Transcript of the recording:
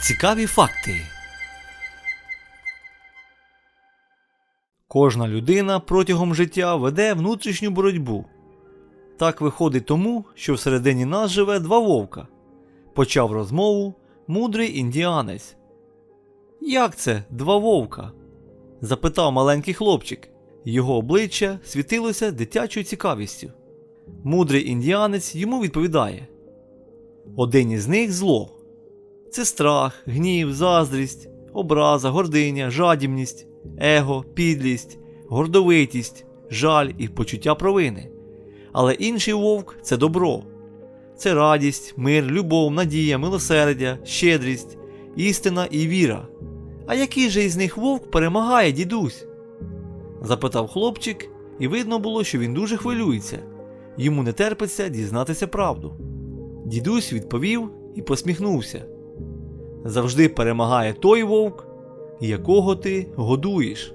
Цікаві факти. Кожна людина протягом життя веде внутрішню боротьбу. Так виходить тому, що всередині нас живе два вовка. Почав розмову мудрий індіанець. Як це два вовка? запитав маленький хлопчик. Його обличчя світилося дитячою цікавістю. Мудрий індіанець йому відповідає: Один із них зло. Це страх, гнів, заздрість, образа, гординя, жадібність, его, підлість, гордовитість, жаль і почуття провини. Але інший вовк це добро. Це радість, мир, любов, надія, милосердя, щедрість, істина і віра. А який же із них вовк перемагає, дідусь? запитав хлопчик, і видно було, що він дуже хвилюється. Йому не терпиться дізнатися правду. Дідусь відповів і посміхнувся. Завжди перемагає той вовк, якого ти годуєш.